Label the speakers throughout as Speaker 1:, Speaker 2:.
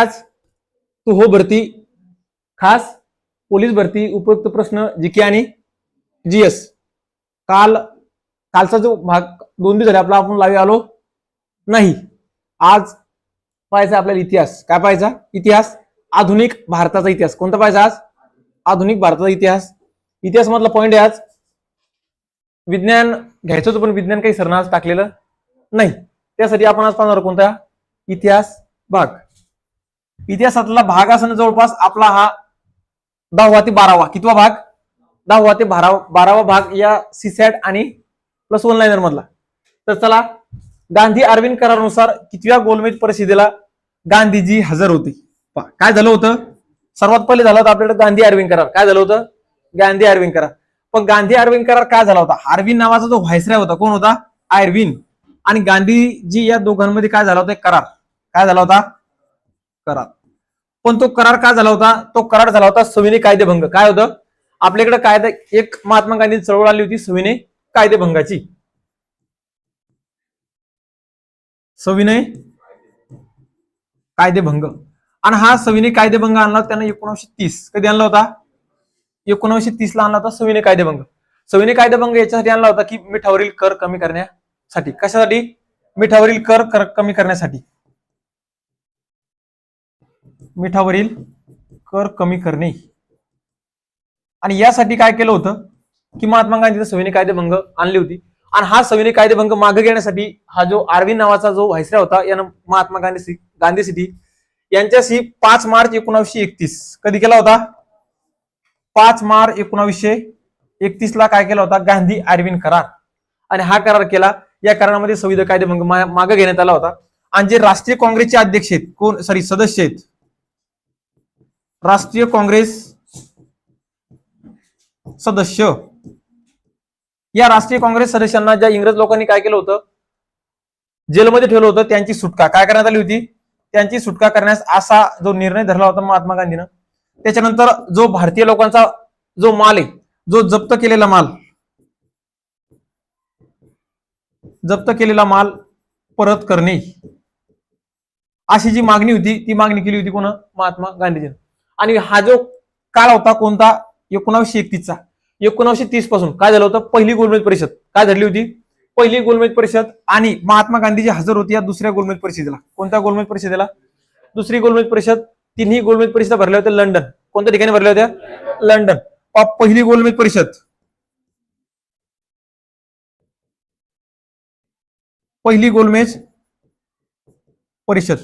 Speaker 1: आज तू हो भरती. खास पोलीस भरती उपयुक्त प्रश्न जीके आणि जीएस. काल कालचा जो भाग दोन दिवस झाले आपला आपण लावी आलो नाही. आज पाहायचा आपल्याला इतिहास. काय पाहायचा? इतिहास आधुनिक भारताचा इतिहास. कोणता पाहायचा आज? आधुनिक भारताचा इतिहास. इतिहास मधला पॉईंट आहे आज. विज्ञान घ्यायचं होतं पण विज्ञान काही सरनाज टाकलेलं नाही. त्यासाठी आपण आज पाहणार कोणता? इतिहास भाग. इतिहासातला भाग असणं जवळपास आपला हा दहावा ते बारावा. कितवा भाग? दहावा ते बारावा बारावा भाग या सीसॅट आणि प्लस वन लाईनर मधला. तर चला गांधी अरविंद करारानुसार कितव्या गोलमेज परिषदेला गांधीजी हजर होते? काय झालं होतं? सर्वात पहिले झालं होतं आपल्याकडे गांधी अरविंद करार. काय झालं होतं? गांधी अरविंद करार. पण गांधी अरविंद करार काय झाला होता? अरविंद नावाचा जो व्हायसराय होता कोण होता? अरविंद. आणि गांधीजी या दोघांमध्ये काय झाला होता? करार. काय झाला होता? करार. पण तो करार का झाला होता? तो करार झाला होता सविनय कायदेभंग. काय होतं? आपल्याकडे कायदा एक महात्मा गांधी चळवळ आली होती सविनय कायदेभंगाची. सविनय कायदेभंग. आणि हा सविनय कायदेभंग आणला त्यांना एकोणविशे तीस. कधी आणला होता? एकोणविशे तीस ला आणला होता सविनय कायदेभंग. सविनय कायदेभंग याच्यासाठी आणला होता की मिठावरील कर कमी करण्यासाठी. कशासाठी? मिठावरील कर कर कमी करण्यासाठी. मिठावरील कर कमी करणे. आणि यासाठी काय केलं होतं? की महात्मा गांधीचा संविनय कायदेभंग आणली होती. आणि हा संविनय कायदेभंग मागे घेण्यासाठी हा जो अरविंद नावाचा जो व्हायसरा होता यानं महात्मा गांधी गांधी सिटी यांच्याशी पाच मार्च एकोणावीसशे एकतीस कधी केला होता? पाच मार्च एकोणावीसशे एकतीस ला काय केला होता? गांधी अरविंद करार. आणि हा करार केला. या करारामध्ये संविधान कायदेभंग मागे घेण्यात आला होता. आणि जे राष्ट्रीय काँग्रेसचे अध्यक्ष आहेत कोण? सॉरी सदस्य आहेत. राष्ट्रीय काँग्रेस सदस्य. या राष्ट्रीय काँग्रेस सदस्यांना ज्या इंग्रज लोकांनी काय केलं होतं? जेलमध्ये ठेवलं होतं त्यांची सुटका. काय करण्यात आली होती? त्यांची सुटका करण्यास असा जो निर्णय धरला होता महात्मा गांधीनं त्याच्यानंतर जो भारतीय लोकांचा जो माल आहे जो जप्त केलेला माल जप्त केलेला माल परत करणे अशी जी मागणी होती ती मागणी केली होती कोण? महात्मा गांधीजीनं. आणि हा जो काळ होता कोणता? एकोणावीसशे एकतीसचा. एकोणावीसशे तीसपासून काय झालं होतं? पहिली गोलमेज परिषद. काय झाली होती? पहिली गोलमेज परिषद आणि महात्मा गांधीजी हजर होती या दुसऱ्या गोलमेज परिषदेला. कोणत्या गोलमेज परिषदेला? दुसरी गोलमेज परिषद तिन्ही गोलमेज परिषद भरल्या होत्या लंडन. कोणत्या ठिकाणी भरल्या होत्या? लंडन. पहिली गोलमेज परिषद. पहिली गोलमेज परिषद.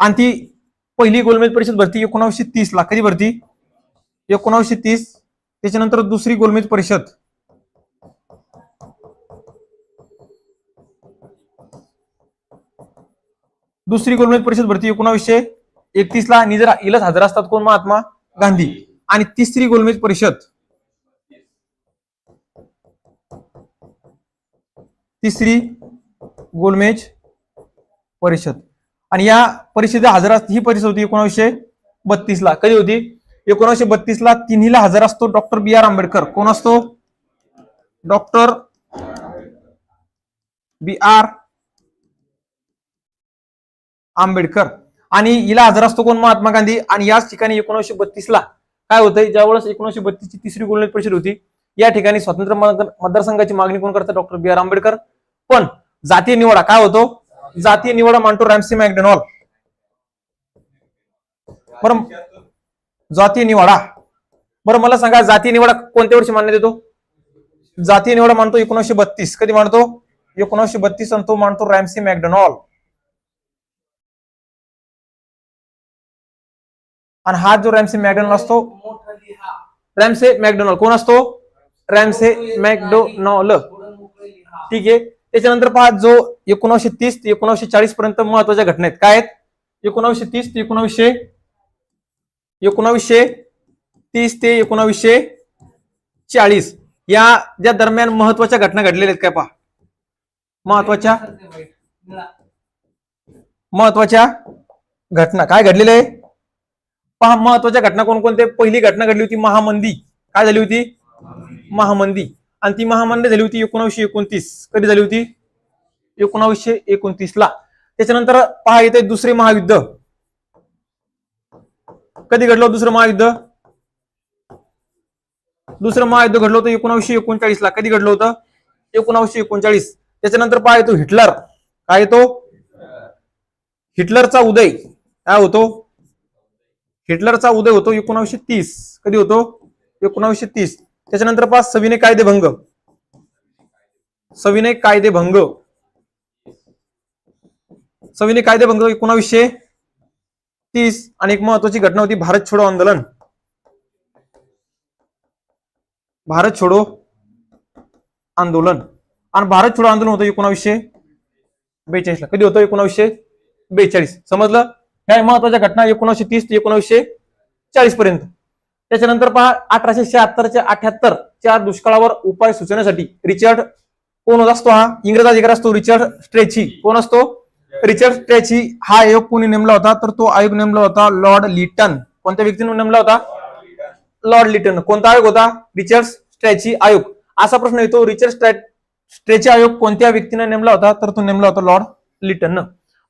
Speaker 1: आणि ती पहिली गोलमेज परिषद भरती एकोणावीसशे तीस ला कधी भरती. एकोणावीसशे तीस त्याच्यानंतर दुसरी गोलमेज परिषद. दुसरी गोलमेज परिषद भरती एकोणावीसशे एकतीस ला. निजर इलच हजर असतात कोण? महात्मा गांधी. आणि तिसरी गोलमेज परिषद. तिसरी गोलमेज परिषद. आणि या परिषदेला हजर असते ही परिषद होती एकोणविशे बत्तीस ला. कधी होती? एकोणीसशे बत्तीस ला तिन्हीला हजर असतो डॉक्टर बी आर आंबेडकर. कोण असतो? Doctor B R Ambedkar. आणि हिला हजर असतो कोण? महात्मा गांधी. आणि याच ठिकाणी एकोणीसशे बत्तीस ला काय होतं ज्यावेळेस एकोणीसशे बत्तीस ची तिसरी गोलमेज परिषद होती या ठिकाणी स्वतंत्र मतदारसंघाची मागणी कोण करतात डॉक्टर बी आर आंबेडकर. पण जातीय निवडा काय होतो? जातीय निवडा मांडतो रॅमसी मॅकडॉनॉल. बरं जातीय निवाडा. बरं मला सांगा जातीय निवाडा कोणत्या वर्षी मान्यता देतो जातीय निवाडा मानतो एकोणीसशे बत्तीस. कधी मानतो एकोणीसशे बत्तीस आणि तो मानतो रॅमसी मॅकडॉनॉल. आणि हा जो रॅमसे मॅकडॉनॉल असतो रॅमसे मॅकडॉनॉल कोण असतो? Ramsay MacDonald. ठीक आहे. त्याच्यानंतर पहा जो एकोणीसशे तीस ते एकोणीसशे चाळीस पर्यंत महत्त्वाच्या घटना आहेत. काय आहेत? एकोणविशे तीस ते एकोणविशे एकोणावीसशे तीस ते एकोणावीसशे चाळीस. या ज्या दरम्यान महत्त्वाच्या घटना घडलेल्या आहेत काय पहा. महत्त्वाच्या महत्त्वाच्या घटना काय घडलेल्या आहे? पहा महत्त्वाच्या घटना कोणकोणत्या? पहिली घटना घडली होती महामंदी. काय झाली होती? महामंदी. आणि ती महामंदी झाली होती एकोणावीसशे एकोणतीस. कधी झाली होती? एकोणावीसशे एकोणतीस ला त्याच्यानंतर पहा येते दुसरे महायुद्ध. कधी घडलं होतं दुसरं महायुद्ध? दुसरं महायुद्ध घडलं होतं एकोणावीसशे एकोणचाळीस ला कधी घडलं होतं? एकोणावीसशे एकोणचाळीस. त्याच्यानंतर पहा येतो हिटलर. काय येतो? हिटलरचा उदय. काय होतो? हिटलरचा उदय होतो एकोणावीसशे तीस. कधी होतो? एकोणावीसशे तीस. त्याच्यानंतर पहा सविनय कायदेभंग. सविनय कायदेभंग. सविनय कायदेभंग एकोणावीसशे तीस आणि एक महत्वाची घटना होती भारत छोडो आंदोलन. भारत छोडो आंदोलन. आणि भारत छोडो आंदोलन होतं एकोणावीसशे बेचाळीसला. कधी होतं? एकोणावीसशे बेचाळीस. समजलं? ह्या महत्त्वाच्या घटना एकोणावीसशे तीस ते एकोणावीसशे चाळीस पर्यंत. त्याच्यानंतर पहा अठराशे शहात्तरच्या अठ्याहत्तर च्या दुष्काळावर उपाय सुचवण्यासाठी रिचर्ड कोण होत असतो हा? इंग्रज अधिकार असतो रिचर्ड स्ट्रेची. कोण असतो? रिचर्ड ट्रेची हा आयोग कोणी नेमला होता? तर तो आयोग नेमला होता लॉर्ड लिटन. कोणत्या व्यक्तीने नेमला होता? Lord Lytton. कोणता आयोग होता? रिचर्ड स्ट्रॅची आयोग. असा प्रश्न येतो रिचर्ड स्ट्रॅट स्ट्रेची आयोग कोणत्या व्यक्तीने नेमला होता? तर तो नेमला होता लॉर्ड लिटन.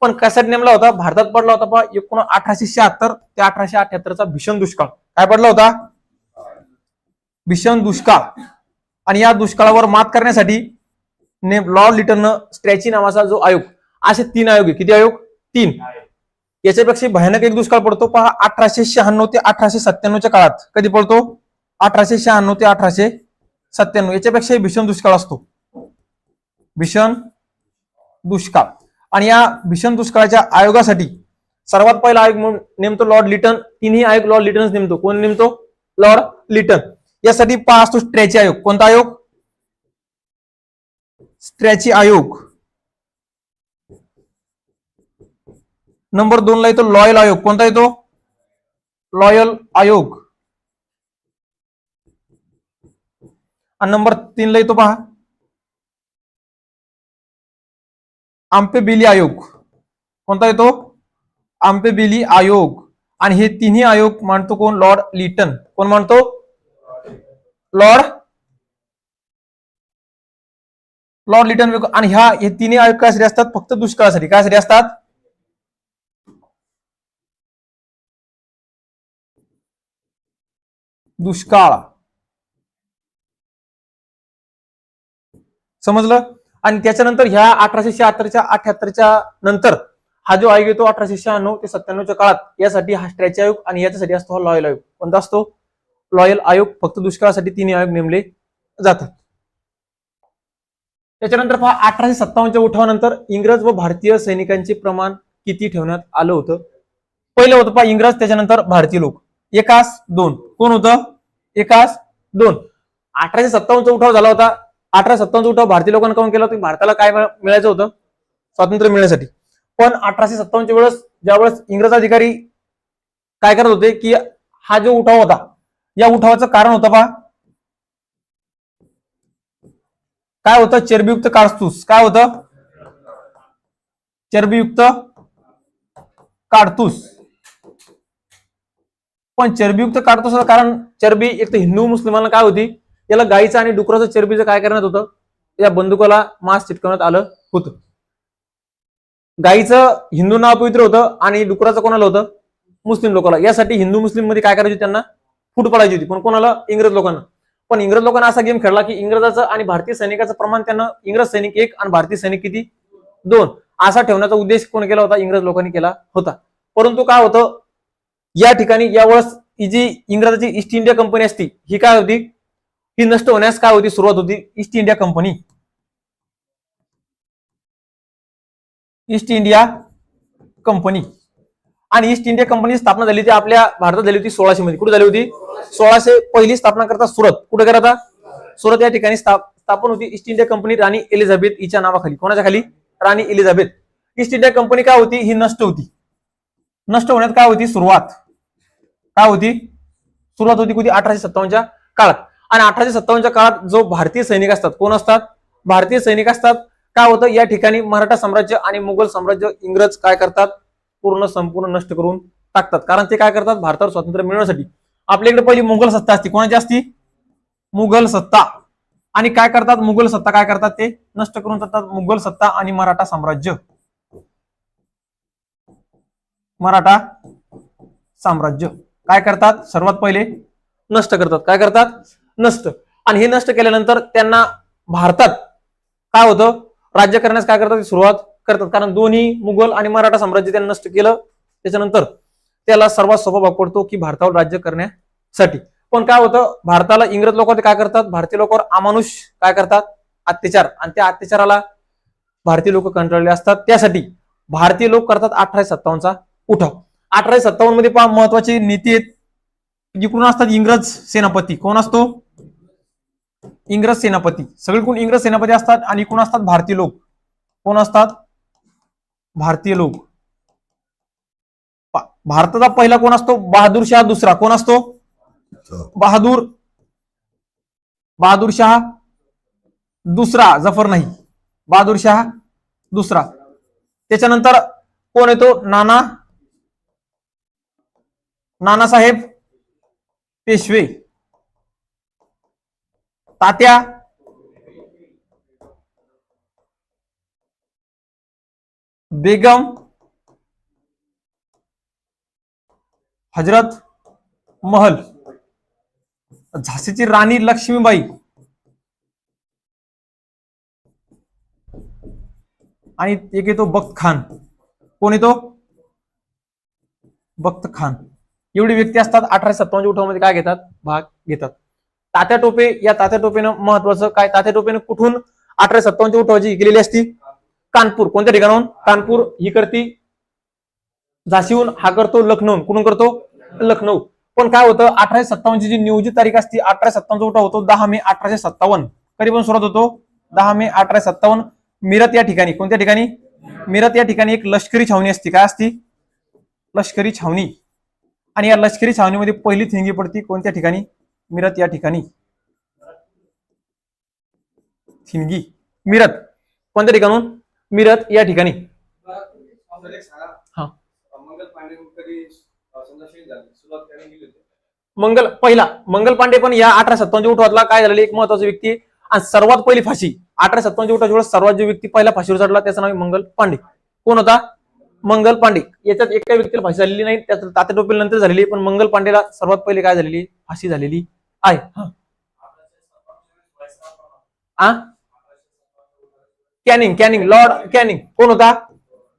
Speaker 1: पण कशासाठी नेमला होता? भारतात पडला होता पहा एकूण अठराशे शहात्तर ते अठराशे अठ्याहत्तरचा भीषण दुष्काळ. काय पडला होता? भीषण दुष्काळ. आणि या दुष्काळावर मात करण्यासाठी ने लॉर्ड लिटननं स्ट्रॅची नावाचा जो आयोग असे तीन आयोग आहे किती आयोग? तीन. याच्यापेक्षा भयानक एक दुष्काळ पडतो. पहा अठराशे शहाण्णव ते अठराशे सत्त्याण्णवच्या काळात कधी पडतो? अठराशे शहाण्णव ते अठराशे सत्त्याण्णव. याच्यापेक्षा भीषण दुष्काळ असतो. भीषण दुष्काळ. आणि या भीषण दुष्काळाच्या आयोगासाठी सर्वात पहिला आयोग नेमतो लॉर्ड लिटन. तिन्ही आयोग लॉर्ड लिटनच नेमतो. कोण नेमतो? Lord Lytton. यासाठी पहा असतो स्ट्रॅची आयोग. कोणता आयोग? स्ट्रॅची आयोग. नंबर दोनला येतो लॉयल आयोग. कोणता येतो? लॉयल आयोग. आणि नंबर तीनला येतो पहा. आंपेबिली आयोग. कोणता येतो? आंपेबिली आयोग. आणि हे तिन्ही आयोग मांडतो कोण? Lord Lytton. कोण मांडतो लॉर्ड लॉर्ड लिटन आणि ह्या हे तिन्ही आयोग कायसाठी असतात? फक्त दुष्काळासाठी. कायसाठी असतात? दुष्काळ. समजलं? आणि त्याच्यानंतर ह्या अठराशे शहात्तरच्या अठ्याहत्तरच्या नंतर हा जो आयोग येतो अठराशे शहाण्णव ते सत्त्याण्णवच्या काळात यासाठी हा स्ट्रॅच आयोग आणि याच्यासाठी असतो हा लॉयल आयोग. कोणता असतो? लॉयल आयोग. फक्त दुष्काळासाठी तिन्ही आयोग नेमले जातात. त्याच्यानंतर पहा अठराशे सत्तावन्नच्या उठावानंतर इंग्रज व भारतीय सैनिकांचे प्रमाण किती ठेवण्यात आलं होतं? पहिलं होतं पहा इंग्रज त्याच्यानंतर भारतीय लोक. एकास दोन. कोण होतं? एकास दोन. अठराशे सत्तावन्नचा उठाव झाला होता. अठराशे सत्तावन्नचा उठाव भारतीय लोकांना काऊन केला होता? भारताला काय मिळायचं होतं? स्वातंत्र्य मिळण्यासाठी. पण अठराशे सत्तावन्नच्या वेळेस ज्यावेळेस इंग्रज अधिकारी काय करत होते की हा जो उठाव होता या उठावाचं कारण होतं पहा. काय होतं? चरबीयुक्त कारतूस काय होतं? चरबीयुक्त काडतूस. पण चरबीयुक्त काडतूसाचं कारण चरबी एक तर हिंदू मुस्लिमांना काय होती? याला गाईचं आणि डुकराचं चरबीचं काय करण्यात होतं? या बंदुकाला मांस चिटकवण्यात आलं होतं. गाईचं हिंदूंना अपवित्र होतं आणि डुकराचं कोणाला होतं? मुस्लिम लोकांना यासाठी हिंदू मुस्लिममध्ये काय करायची त्यांना? फूट पडायची होती. पण कोणाला? इंग्रज लोकांना. पण इंग्रज लोकांना असा गेम खेळला की इंग्रजाचं आणि भारतीय सैनिकाचं प्रमाण त्यांना इंग्रज सैनिक एक आणि भारतीय सैनिक किती? दोन. असा ठेवण्याचा उद्देश कोण केला होता? इंग्रज लोकांनी केला होता. परंतु काय होतं? या ठिकाणी यावेळेस जी इंग्रजाची ईस्ट इंडिया कंपनी असती ही काय होती? ही नष्ट होण्यास काय होती? सुरुवात होती East India Company East India Company आणि ईस्ट इंडिया कंपनी स्थापना झाली ती आपल्या भारतात झाली होती सोळाशे मध्ये कुठे झाली होती? सोळाशे पहिली स्थापना करता सुरत. कुठे करता? सुरत या ठिकाणी स्थापन होती ईस्ट इंडिया कंपनी राणी एलिझाबेथ हिच्या नावाखाली. कोणाच्या खाली? राणी एलिझाबेथ ईस्ट इंडिया कंपनी काय होती? ही नष्ट होती. नष्ट होण्यात काय होती? सुरुवात. काय होती? सुरुवात होती कुठे? अठराशे सत्तावन्नच्या काळात. आणि अठराशे सत्तावन्नच्या काळात जो भारतीय सैनिक असतात कोण असतात? भारतीय सैनिक असतात. काय होतं? या ठिकाणी मराठा साम्राज्य आणि मुघल साम्राज्य इंग्रज काय करतात? पूर्ण संपूर्ण नष्ट करून टाकतात. कारण ते काय करतात? भारतावर स्वातंत्र्य मिळवण्यासाठी. आपल्याकडे पहिली मुघल सत्ता असते. कोणाची असती? मुघल सत्ता. आणि काय करतात? मुघल सत्ता काय करतात? ते नष्ट करून जातात मुघल सत्ता आणि मराठा साम्राज्य. मराठा साम्राज्य. काय करतात? सर्वात पहिले नष्ट करतात. काय करतात? नष्ट. आणि हे नष्ट केल्यानंतर त्यांना भारतात काय होतं? राज्य करण्यास काय करतात? सुरुवात करतात. कारण दोन्ही मुघल आणि मराठा साम्राज्य त्यांनी नष्ट केलं. त्याच्यानंतर त्याला सर्वात सोपा भाग पडतो की भारतावर राज्य करण्यासाठी. पण काय होतं? भारताला इंग्रज लोक काय करतात? भारतीय लोकांवर अमानुष काय करतात? अत्याचार. आणि त्या अत्याचाराला भारतीय लोक कंटाळले असतात. त्यासाठी भारतीय लोक करतात अठराशे सत्तावन्नचा उठाव. अठराशे सत्तावन्नमध्ये पहा महत्वाची नीती आहेत. जिकडून असतात इंग्रज सेनापती. कोण असतो? इंग्रज सेनापती. सगळीकडून इंग्रज सेनापती असतात आणि इकडून असतात भारतीय लोक. कोण असतात? भारतीय लोक. भारताचा पहिला कोण असतो? बहादूर शाह दुसरा. कोण असतो? बहादूर. बहादूर शाह दुसरा. जफर नाही. बहादूर शाह दुसरा. त्याच्यानंतर कोण येतो? नाना नानासाहेब पेशवे. तात्या. बेगम. हजरत महल. झाशीची राणी लक्ष्मीबाई. आणि एक येतो बख्त खान. कोण येतो? बख्त खान. एवढी व्यक्ती असतात अठराशे सत्तावन्न उठावामध्ये काय घेतात? भाग घेतात. तात्या टोपे या तात्या टोपेनं महत्वाचं काय? तात्या टोपेनं कुठून अठराशे सत्तावन्नच्या उठावाची केलेली असती? कानपूर. कोणत्या ठिकाणाहून? कानपूर. ही करती झाशीहून. हा करतो लखनौ कुठून करतो? लखनौ. पण काय होतं? अठराशे सत्तावन्नची जी नियोजित तारीख असती अठराशे सत्तावन्नचा उठाव होतो दहा मे अठराशे सत्तावन्न. कधी पण सुरुवात होतो दहा मे अठराशे सत्तावन्न. मिरत या ठिकाणी. कोणत्या ठिकाणी? मिरत या ठिकाणी एक लष्करी छावणी असती. काय असती? लष्करी छावणी. आणि या लष्करी छावणीमध्ये पहिली थिंगी पडती. कोणत्या ठिकाणी? मिरत या ठिकाणी. थिंगी मिरत. कोणत्या ठिकाणून? मिरत या ठिकाणी. हा.
Speaker 2: मंगल
Speaker 1: पहिला. मंगल पांडे पण या अठरा सत्तावन्न उठावातला. काय झालेली? एक महत्वाची व्यक्ती. आणि सर्वात पहिली फाशी. अठरा सत्तावन्न उठावाच्या सर्वात जो व्यक्ती पहिला फाशीवर चढला त्याचं नाव आहे मंगल पांडे. कोण होता? मंगल पांडे. याच्यात एका व्यक्तीला फाशी झालेली नाही त्यात तात्या टोपेल नंतर झालेली पण मंगल पांडेला सर्वात पहिले काय झालेली फाशी झालेली आहे. हा. Canning Canning lord Canning. कोण होता?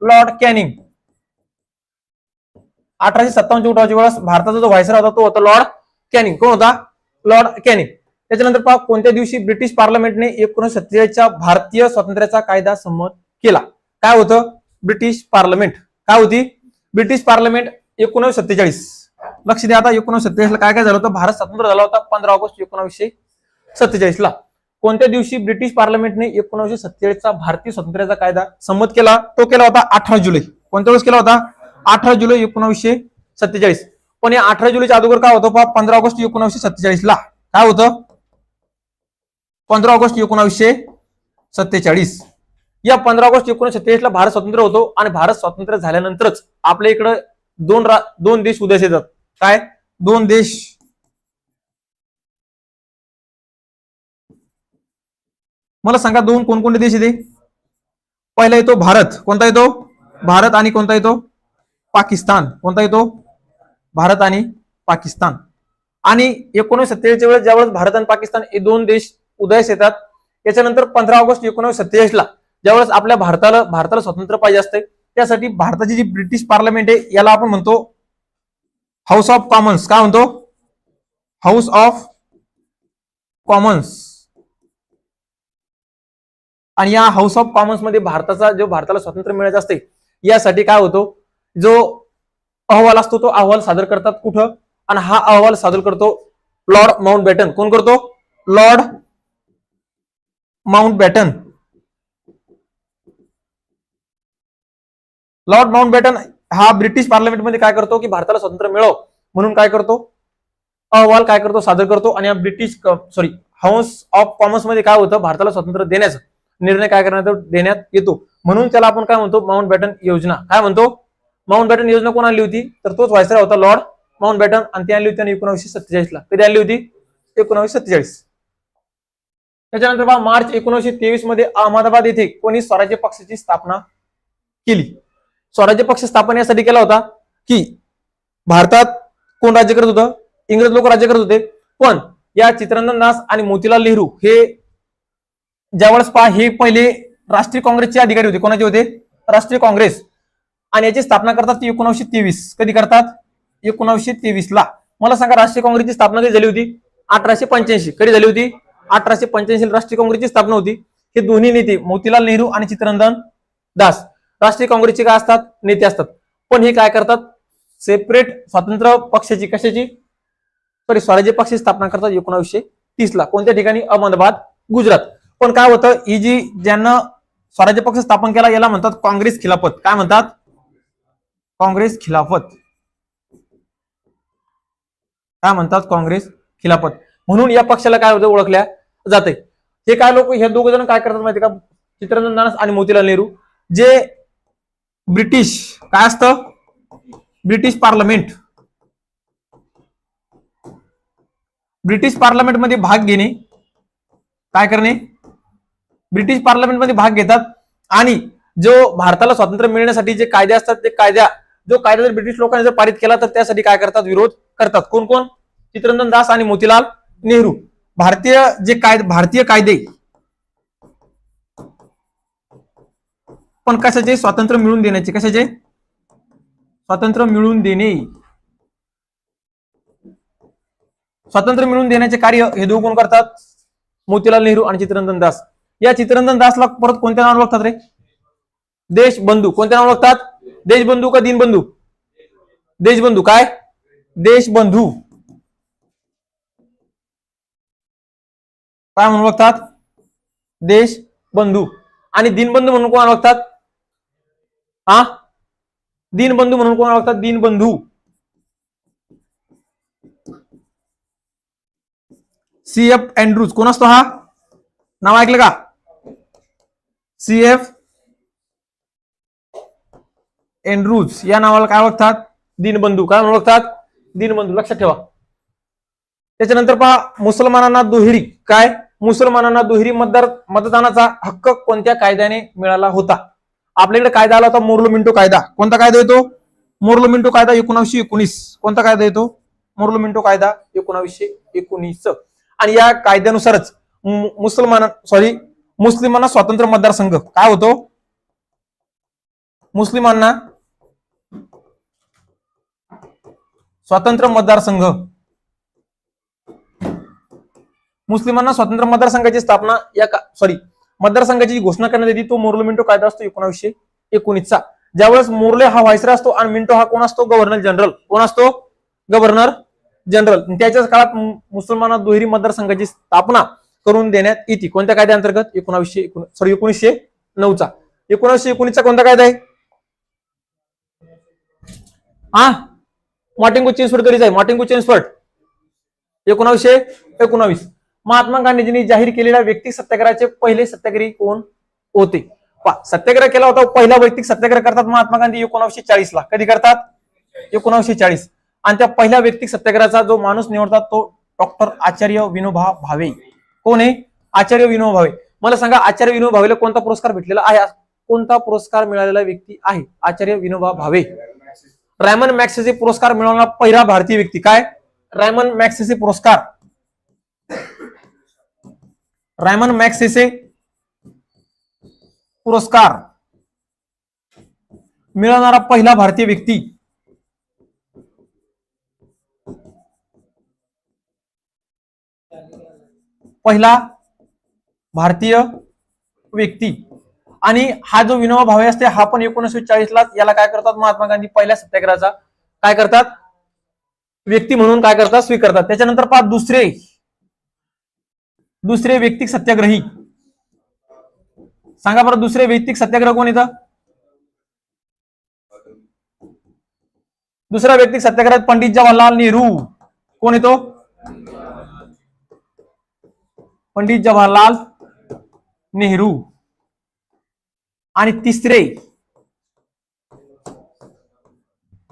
Speaker 1: Lord Canning. अठराशे सत्तावन्नच्या उठावाच्या वेळेस भारताचा जो व्हायसरा होता तो होता लॉर्ड कॅनिंग. कोण होता? Lord Canning. त्याच्यानंतर पहा कोणत्या दिवशी ब्रिटिश पार्लमेंटने एकोणीशे सत्तेचाळीसच्या भारतीय स्वातंत्र्याचा कायदा संमत केला? काय होतं? British parliament. काय होती? ब्रिटिश पार्लमेंट एकोणीसशे सत्तेचाळीस लक्ष द्या आता एकोणीसशे सत्तेचाळीसला काय काय झालं होतं? भारत स्वतंत्र झाला होता पंधरा ऑगस्ट एकोणीसशे सत्तेचाळीस ला कोणत्या दिवशी ब्रिटिश पार्लमेंटने एकोणीसशे सत्तेचाळीसचा भारतीय स्वातंत्र्याचा कायदा संमत केला? तो केला होता अठरा जुलै. कोणत्या वेळेस केला होता? अठरा जुलै एकोणीसशे सत्तेचाळीस पण या अठरा जुलैच्या अगोदर काय होतं? पहा पंधरा ऑगस्ट एकोणीसशे सत्तेचाळीस ला काय होतं? पंधरा ऑगस्ट एकोणीसशे सत्तेचाळीस या पंधरा ऑगस्ट एकोणीसशे सत्तेचाळीस ला भारत स्वतंत्र होतो आणि भारत स्वतंत्र झाल्यानंतरच आपल्या इकडं दोन रा दोन देश उदयास येतात. काय? दोन देश. मला सांगा दोन कोणकोणते देश येते? पहिला येतो भारत. कोणता येतो? भारत आणि कोणता येतो? पाकिस्तान. कोणता येतो? भारत आणि पाकिस्तान. आणि एकोणीसशे सत्तेचाळीसच्या वेळेस ज्यावेळेस भारत आणि पाकिस्तान हे दोन देश उदयास येतात याच्यानंतर पंधरा ऑगस्ट एकोणीसशे सत्तेचाळीसला ज्यावेळेस आपल्या भारताला भारताला स्वातंत्र्य पाहिजे असते त्यासाठी भारताची जी ब्रिटिश पार्लमेंट आहे याला आपण म्हणतो हाऊस ऑफ कॉमन्स काय म्हणतो? हाऊस ऑफ कॉमन्स आणि या हाऊस ऑफ कॉमन्समध्ये भारताचा जो भारताला स्वातंत्र्य मिळायचं असते यासाठी काय होतो? जो अहवाल असतो तो अहवाल सादर करतात कुठं? आणि हा अहवाल सादर करतो लॉर्ड माउंट बॅटन कोण करतो? Lord Mountbatten lord Mountbatten हा ब्रिटिश पार्लमेंटमध्ये काय करतो की भारताला स्वातंत्र्य मिळव म्हणून काय करतो? अहवाल काय करतो? सादर करतो. आणि या ब्रिटिश सॉरी हाऊस ऑफ कॉमर्समध्ये काय होतं? भारताला स्वातंत्र्य देण्याचं निर्णय काय करण्यात देण्यात येतो. म्हणून त्याला आपण काय म्हणतो? माउंट बॅटन योजना. काय म्हणतो? माउंट बॅटन योजना कोण आणली होती? तर तोच व्हायसराय होता लॉर्ड माउंट बॅटन आणि ती आणली होती एकोणीसशे सत्तेचाळीस ला. कधी आणली होती? एकोणीसशे सत्तेचाळीस. त्याच्यानंतर बा मार्च एकोणीसशे तेवीसमध्ये अहमदाबाद येथे कोणी स्वराज्य पक्षाची स्थापना केली. स्वराज्य पक्ष स्थापन यासाठी केला होता की भारतात कोण राज्य करत होतं? इंग्रज लोक राज्य करत होते. पण या चित्ररंजन दास आणि मोतीलाल नेहरू हे ज्यावेळेस पहा हे पहिले राष्ट्रीय काँग्रेसचे अधिकारी होते. कोणाचे होते? राष्ट्रीय काँग्रेस. आणि याची स्थापना करतात ते एकोणीसशे तेवीस. कधी करतात? एकोणीसशे तेवीस ला मला सांगा राष्ट्रीय काँग्रेसची स्थापना कधी झाली होती? अठराशे पंच्याऐंशी. कधी झाली होती? अठराशे पंच्याऐंशी राष्ट्रीय काँग्रेसची स्थापना होती. हे दोन्ही नेते मोतीलाल नेहरू आणि चित्ररंजन दास. राष्ट्रीय काँग्रेसचे काय असतात? नेते असतात. पण हे काय करतात? सेपरेट स्वातंत्र्य पक्षाची कशाची? सॉरी स्वराज्य पक्षाची स्थापना करतात एकोणावीसशे तीसला कोणत्या ठिकाणी? अहमदाबाद गुजरात. पण काय होतं? ही जी ज्यांना स्वराज्य पक्ष स्थापन केला याला म्हणतात काँग्रेस खिलाफत. काय म्हणतात? काँग्रेस खिलाफत. काय म्हणतात? काँग्रेस खिलाफत. म्हणून या पक्षाला काय होतं? ओळखल्या जाते. हे काय लोक हे दोघ जण काय करतात माहिती का? चित्ररंजन दास आणि मोतीलाल नेहरू. जे ब्रिटिश काय असतं? British parliament. ब्रिटिश पार्लमेंटमध्ये भाग घेणे काय करणे? ब्रिटिश पार्लमेंटमध्ये भाग घेतात आणि जो भारताला स्वातंत्र्य मिळण्यासाठी जे कायदे असतात ते कायद्या जो कायदा जर ब्रिटिश लोकांनी जर पारित केला तर त्यासाठी काय करतात? विरोध करतात. कोण कोण? चित्रंजन दास आणि मोतीलाल नेहरू. भारतीय जे कायदे भारतीय कायदे पण कशाचे स्वातंत्र्य मिळवून देण्याचे कशाचे स्वातंत्र्य मिळवून देणे. स्वातंत्र्य मिळवून देण्याचे कार्य हे दोघ कोण करतात? मोतीलाल नेहरू आणि चित्रंजन दास. या चित्रंजन दासला परत कोणत्या नावाने ओळखतात रे? देशबंधू. कोणत्या नावाने ओळखतात? देशबंधू का दिनबंधू? देशबंधू. काय? देशबंधू. काय म्हणून ओळखतात? देशबंधू. आणि दिनबंधू म्हणून कोण ओळखतात? हा? दीनबंधू म्हणून कोण ओळखतात? दीनबंधू. सी एफ अँड्रूज कोण असतो हा? नाव ऐकलं का? सी एफ एन्ड्रूज या नावाला काय ओळखतात? दीनबंधू. काय ओळखतात? दीनबंधू. लक्षात ठेवा. त्याच्यानंतर पहा मुसलमानांना दुहेरी. काय? मुसलमानांना दुहेरी मतदार मतदानाचा हक्क कोणत्या कायद्याने मिळाला होता? आपल्याकडे कायदा आला होता मोर्लो मिंटो कायदा. कोणता कायदा येतो? मोर्लो मिंटो कायदा एकोणीसशे एकोणीस. कोणता कायदा येतो? मोर्लो मिंटो कायदा एकोणावीसशे एकोणीस. आणि या कायद्यानुसारच मुसलमान सॉरी मुस्लिमांना स्वातंत्र्य मतदारसंघ. काय होतो? मुस्लिमांना स्वातंत्र्य मतदारसंघ. मुस्लिमांना स्वातंत्र्य मतदारसंघाची स्थापना या सॉरी मतदारसंघाची जी घोषणा करण्यात येते तो मोर्लो मिंटो कायदा असतो एकोणीसशे एकोणीसचा. ज्यावेळेस मोर्ले हा व्हायसरा असतो आणि मिंटो हा कोण असतो? Governor general. कोण असतो? Governor general. त्याच्याच काळात मुसलमान दुहेरी मतदारसंघाची स्थापना करून देण्यात येते. कोणत्या कायद्याअंतर्गत? एकोणावीसशे सॉरी एकोणीसशे नऊचा. एकोणीसशे एकोणीसचा कोणता कायदा आहे? हा मार्टिंगो चेन्सफर्ट कधीच आहे? मार्टिंगो चेन्सफर्ट एकोणावीसशे एकोणावीस. महात्मा गांधीजींनी जाहीर केलेल्या व्यक्ती सत्याग्रहाचे पहिले सत्याग्रही कोण? होते पहा, सत्याग्रह केला होता पहिला वैयक्तिक सत्याग्रह करतात महात्मा गांधी एकोणावीसशे चाळीस ला. कधी करतात? एकोणावीसशे चाळीस. आणि त्या पहिल्या वैयक्तिक सत्याग्रहाचा जो माणूस निवडतात तो डॉक्टर आचार्य विनोबा भावे. कोण आहे? आचार्य विनोबा भावे. मला सांगा आचार्य विनोबा भावेला कोणता पुरस्कार भेटलेला आहे? कोणता पुरस्कार मिळालेला व्यक्ती आहे? आचार्य विनोबा भावे. रायमन मॅक्सेसे पुरस्कार मिळवणारा पहिला भारतीय व्यक्ती काय? रायमन मॅक्सेसे पुरस्कार. रायमन मॅक्सिसे पुरस्कार मिळवणारा पहिला भारतीय व्यक्ती. पहिला भारतीय व्यक्ती. आणि हा जो विनोबा भावे असते हा पण एकोणीसशे चाळीस ला याला काय करतात? महात्मा गांधी पहिल्या सत्याग्रहाचा. काय करतात? व्यक्ती म्हणून काय करतात? स्वीकारतात. त्याच्यानंतर पहा दुसरे दुसरे वैयक्तिक सत्याग्रही. सांगा बरं दुसरे वैयक्तिक सत्याग्रह कोण येतं दुसरा वैयक्तिक सत्याग्रह पंडित जवाहरलाल नेहरू. कोण येतो? पंडित जवाहरलाल नेहरू. आणि तिसरे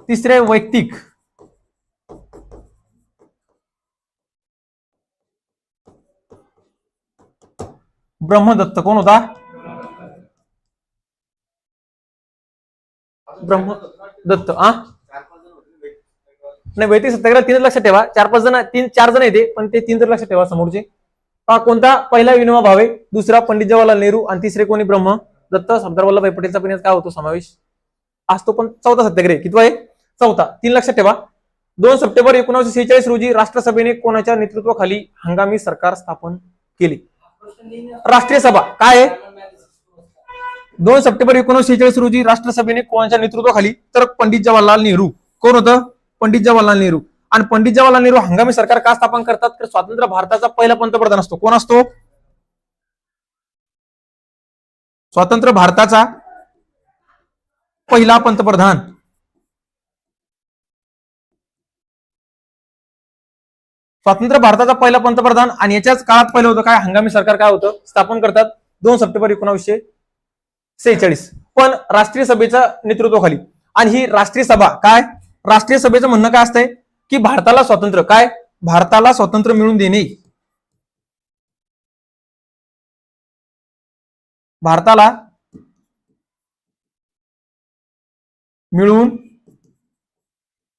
Speaker 1: तिसरे वैयक्तिक ब्रह्मदत्त कोण होता? ब्रह्मदत्त आ? नाही वैती सत्याग्रह तीनच लक्षात ठेवा. चार पाच जण तीन चार जण येते पण ते तीन तर लक्षात ठेवा समोरचे. पहा कोणता? पहिला विनोबा भावे दुसरा पंडित जवाहरलाल नेहरू आणि तिसरे कोणी? ब्रह्म दत्त सरदार वल्लभभाई पटेलचा पण काय होतो समावेश? आज तो पण चौथा सत्याग्रह आहे. कितवा आहे? चौथा. तीन लक्षात ठेवा. दोन सप्टेंबर एकोणीसशे सेहेचाळीस रोजी राष्ट्रसभेने कोणाच्या नेतृत्वाखाली हंगामी सरकार स्थापन केले? राष्ट्रीय सभा काय दोन सप्टेंबर एकोणीसशे चाळीस रोजी राष्ट्रसभेने कोणाच्या नेतृत्वाखाली तर पंडित जवाहरलाल नेहरू. कोण होतं? पंडित जवाहरलाल नेहरू. आणि पंडित जवाहरलाल नेहरू हंगामी सरकार का स्थापन करतात? तर स्वातंत्र्य भारताचा पहिला पंतप्रधान असतो. कोण असतो? स्वातंत्र्य भारताचा पहिला पंतप्रधान. स्वातंत्र्य भारताचा पहिला पंतप्रधान आणि याच्याच काळात पहिलं होतं काय? हंगामी सरकार काय होतं? स्थापन करतात. दोन सप्टेंबर एकोणीसशे सेहेचाळीस. पण राष्ट्रीय सभेच्या नेतृत्वाखाली. आणि ही राष्ट्रीय सभा काय? राष्ट्रीय सभेचं म्हणणं काय असतंय? की भारताला स्वातंत्र्य. काय? भारताला स्वातंत्र्य मिळवून देणे. भारताला मिळवून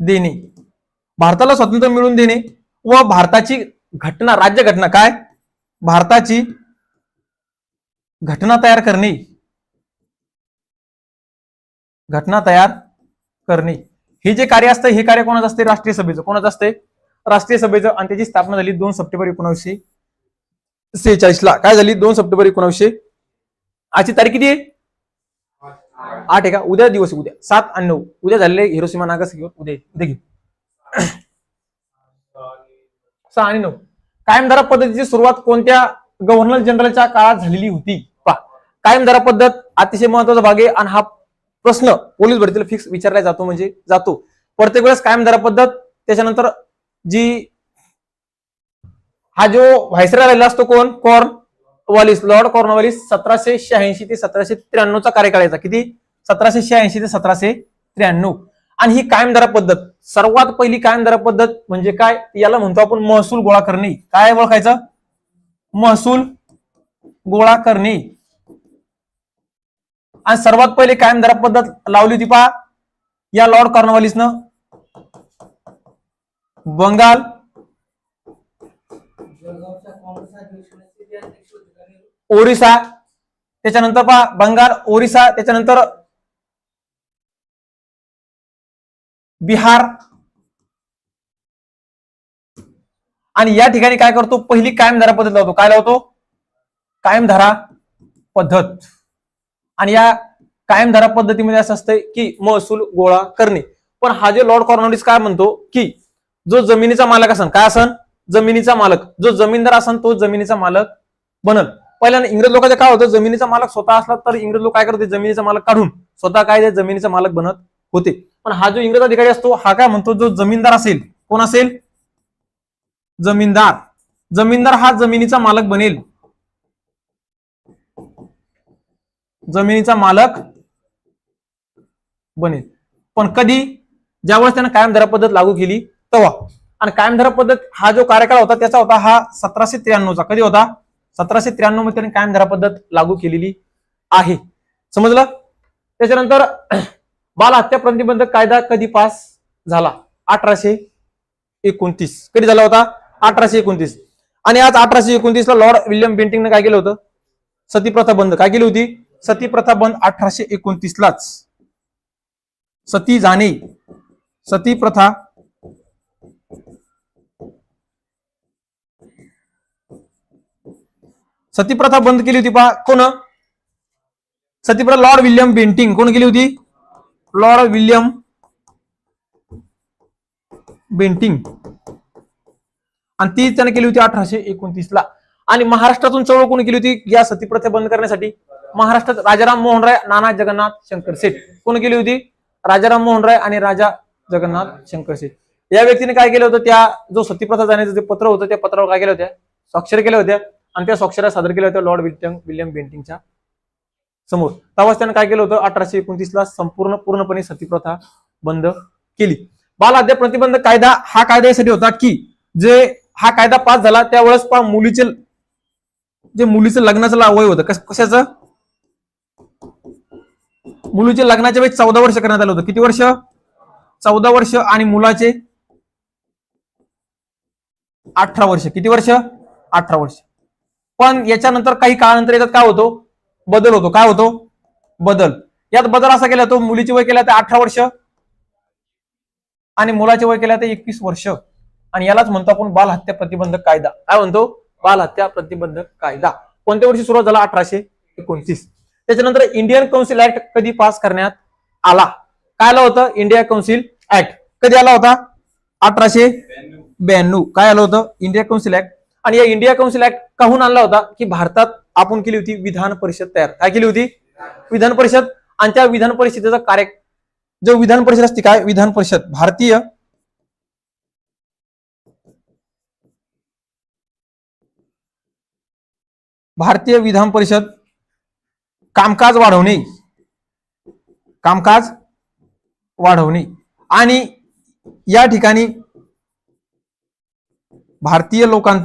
Speaker 1: देणे. भारताला स्वातंत्र्य मिळवून देणे. व भारताची घटना राज्य घटना काय? भारताची घटना तयार करणे. घटना तयार करणे. हे जे कार्य असतं हे कार्य कोणाचं असते? राष्ट्रीय सभेचं. कोणाचं असते? राष्ट्रीय सभेचं. आणि त्याची स्थापना झाली दोन सप्टेंबर एकोणीसशे सेहेचाळीस ला काय झाली? दोन सप्टेंबर एकोणीसशे आजची तारीख किती आहे? आठ आहे का? उद्या दिवस उद्या. सात आणि नऊ. उद्या झालेले हिरोसीमा नागासाकी. उद्या उद्या घेऊ. सहा आणि नऊ कायमधारा पद्धतीची सुरुवात कोणत्या गव्हर्नर जनरलच्या काळात झालेली होती? पहा. कायमधारा पद्धत अतिशय महत्त्वाचा भाग आहे आणि हा प्रश्न पोलीस भरतीला फिक्स विचारला जातो म्हणजे जातो. प्रत्येक वेळेस कायमधारा पद्धत त्याच्यानंतर जी हा जो व्हायसरा राहिला असतो कोण? कॉर्न वॉलिस लॉर्ड कॉर्नवॉलिस सतराशे शहाऐंशी ते सतराशे त्र्याण्णवचा कार्यकाळ याचा किती? सतराशे शहाऐंशी ते सतराशे त्र्याण्णव. आणि ही कायमधारा पद्धत. सर्वात पहिली कायमधारा पद्धत म्हणजे काय? याला म्हणतो आपण महसूल गोळा करणे. काय ओळखायचं? महसूल गोळा करणे. आणि सर्वात पहिले कायमधारा पद्धत लावली होती पहा. या लॉर्ड कॉर्नवालिसनं. बंगाल. ओरिसा. त्याच्यानंतर पहा बंगाल ओरिसा. त्याच्यानंतर बिहार. आणि या ठिकाणी काय करतो? पहिली कायमधारा पद्धत लावतो. काय लावतो? कायमधारा पद्धत. आणि या कायमधारा पद्धतीमध्ये असं असतंय की महसूल गोळा करणे. पण हा जे लॉर्ड कॉर्नोलिस काय म्हणतो? की जो जमिनीचा मालक असन काय असन? जमिनीचा मालक. जो जमीनदार असन तो जमिनीचा मालक बनल. पहिल्यांदा इंग्रज लोकांचं काय होतं? जमिनीचा मालक स्वतः असला तर इंग्रज लोक काय करते? जमिनीचा मालक काढून स्वतः काय जमिनीचा मालक बनत होते. पण हा जो इंग्रज अधिकारी असतो हा काय म्हणतो? जो जमीनदार असेल कोण असेल? जमीनदार. जमीनदार हा जमिनीचा मालक बनेल. जमिनीचा मालक बनेल. पण कधी? ज्यावेळेस त्यानं कायमधारा पद्धत लागू केली तेव्हा. आणि कायमधारा पद्धत हा जो कार्यकाळ होता त्याचा होता हा सतराशे त्र्याण्णवचा. कधी होता? सतराशे त्र्याण्णवमध्ये त्याने कायमधारा पद्धत लागू केलेली आहे. समजलं? त्याच्यानंतर बालहत्या प्रतिबंधक कायदा कधी पास झाला? अठराशे एकोणतीस. कधी झाला होता? अठराशे एकोणतीस. आणि आज अठराशे एकोणतीस ला लॉर्ड विल्यम बेंटिंगने काय केलं होतं? सती प्रथा बंद. काय केली होती? सती प्रथा बंद अठराशे एकोणतीस लाच. सती जाणे. सती प्रथा सती प्रथा बंद केली होती पा कोण? सती प्रथा लॉर्ड विल्यम बेंटिंग. कोण केली होती? लॉर्ड विल्यम बेंटिंग आणि ती त्याने केली होती अठराशे एकोणतीस ला. आणि महाराष्ट्रातून चळवळ कोणी केली होती? या सतीप्रथा बंद करण्यासाठी महाराष्ट्रात राजाराम मोहन राय नाना जगन्नाथ शंकर सेठ. कोण केली होती? राजाराम मोहन राय आणि राजा जगन्नाथ शंकर सेठ. या व्यक्तीने काय केलं होतं? त्या जो सतीप्रथा जाण्याचं जे पत्र होतं त्या पत्रावर काय केलं होत्या? स्वाक्षर केल्या होत्या. आणि त्या स्वाक्षऱ्या सादर केल्या होत्या लॉर्ड विल्यम विल्यम बेंटिंगच्या. समोर. तेव्हाच त्यानं काय केलं होतं? अठराशे एकोणतीस ला संपूर्ण पूर्णपणे सतीप्रथा बंद केली. बाल हत्या प्रतिबंध कायदा हा कायदा यासाठी होता की जे हा कायदा पास झाला त्यावेळेस पहा मुलीचे जे मुलीचं लग्नाचं वय होतं. कशाचं? मुलीचे लग्नाच्या वेळी चौदा वर्ष करण्यात आलं होतं. किती वर्ष? चौदा वर्ष आणि मुलाचे अठरा वर्ष. किती वर्ष? अठरा वर्ष. पण याच्यानंतर काही काळानंतर याच्यात काय होतो? बदल होतो. काय होतो? बदल. यात बदल असा केला तो मुलीची वय केला तर अठरा वर्ष आणि मुलाचे वय केला तर एकवीस वर्ष. आणि यालाच म्हणतो आपण बाल हत्या प्रतिबंधक कायदा. काय म्हणतो? बाल हत्या प्रतिबंधक कायदा. कोणत्या वर्षी सुरुवात झाला? अठराशे एकोणतीस. त्याच्यानंतर इंडियन कौन्सिल ऍक्ट कधी पास करण्यात आला? काय आलं होतं? इंडिया कौन्सिल ऍक्ट कधी आला होता? अठराशे ब्याण्णव. काय आलं होतं? इंडिया कौन्सिल ऍक्ट आणि या इंडिया कौन्सिल ऍक्ट काहून आणला होता? की भारतात आपण केली होती विधान परिषद तयार. काय केली होती? विधान परिषद. आणि त्या विधान परिषदेचा कार्य जो विधान परिषद असते काय? विधान परिषद. भारतीय भारतीय विधान परिषद कामकाज वाढवणे. कामकाज वाढवणे. आणि या ठिकाणी भारतीय लोकां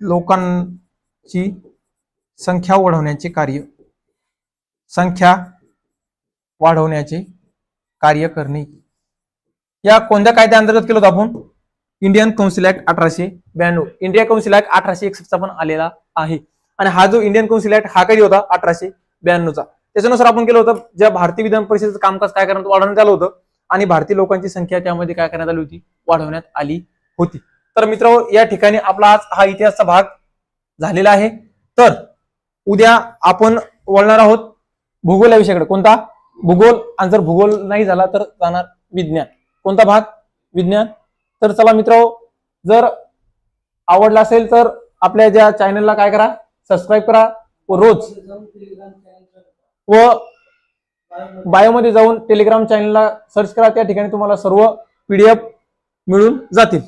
Speaker 1: लोकांची संख्या वाढवण्याचे कार्य संख्या वाढवण्याचे कार्य करणे. या कोणत्या कायद्या अंतर्गत केलं होतं आपण? इंडियन कौन्सिल ऍक्ट अठराशे ब्याण्णव. इंडिया कौन्सिल ऍक्ट अठराशे एकसष्टचा पण आलेला आहे. आणि हा जो इंडियन कौन्सिल ऍक्ट हा कधी होता? अठराशे ब्याण्णवचा. त्याच्यानुसार आपण केलं होतं ज्या भारतीय विधान परिषदेचं कामकाज काय करण्यात वाढवण्यात आलं होतं आणि भारतीय लोकांची संख्या त्यामध्ये काय करण्यात आली होती? वाढवण्यात आली होती. तर मित्र या ठिकाणी आपला आज हा इतिहासचा भाग झालेला आहे. तर उद्या आपण वळणार आहोत भूगोल या विषयाकडे. कोणता? भूगोल. आणि जर भूगोल नाही झाला तर जाणार विज्ञान. कोणता भाग? विज्ञान. तर चला मित्र जर आवडला असेल तर आपल्या ज्या चॅनलला काय करा? सबस्क्राईब करा व रोज व बायोमध्ये जाऊन टेलिग्राम चॅनलला सर्च करा. त्या ठिकाणी तुम्हाला सर्व पीडीएफ मिळून जातील.